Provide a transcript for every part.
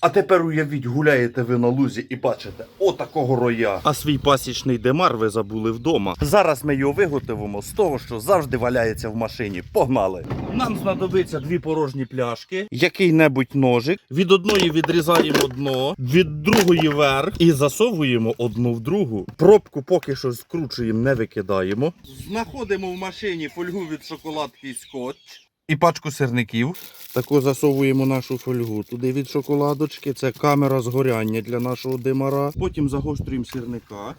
А тепер уявіть, гуляєте ви на лузі і бачите отакого роя. А свій пасічний демар ви забули вдома. Зараз ми його виготовимо з того, що завжди валяється в машині. Погнали! Нам знадобиться дві порожні пляшки, який-небудь ножик. Від одної відрізаємо дно, від другої верх і засовуємо одну в другу. Пробку поки що скручуємо, не викидаємо. Знаходимо в машині фольгу від шоколадки і скотч. І пачку сирників. Таку засовуємо нашу фольгу. Туди від шоколадочки. Це камера згоряння для нашого димара. Потім загострюємо сирника.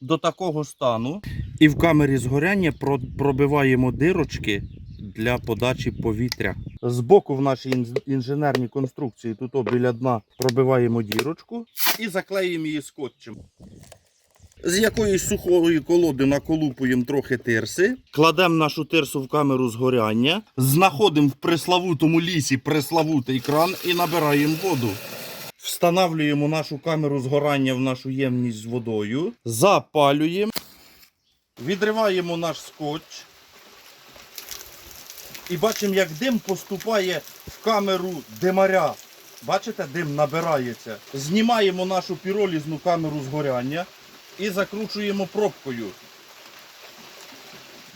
До такого стану. І в камері згоряння пробиваємо дирочки для подачі повітря. Збоку в нашій інженерній конструкції тут біля дна пробиваємо дірочку і заклеїмо її скотчем. З якоїсь сухої колоди наколупуємо трохи тирси, кладемо нашу тирсу в камеру згоряння, знаходимо в преславутому лісі преславутий кран і набираємо воду. Встановлюємо нашу камеру згорання в нашу ємність з водою, запалюємо, відриваємо наш скотч. І бачимо, як дим поступає в камеру димаря. Бачите, дим набирається. Знімаємо нашу піролізну камеру згоряння і закручуємо пробкою.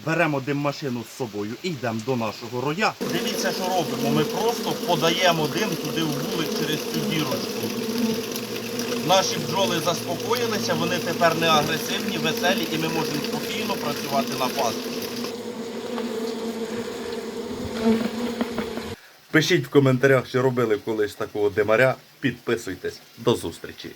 Беремо диммашину з собою і йдемо до нашого роя. Дивіться, що робимо. Ми просто подаємо дим туди в вулик через цю дірочку. Наші бджоли заспокоїлися, вони тепер не агресивні, веселі і ми можемо спокійно працювати на пасті. Пишіть в коментарях, чи робили колись такого димаря. Підписуйтесь. До зустрічі!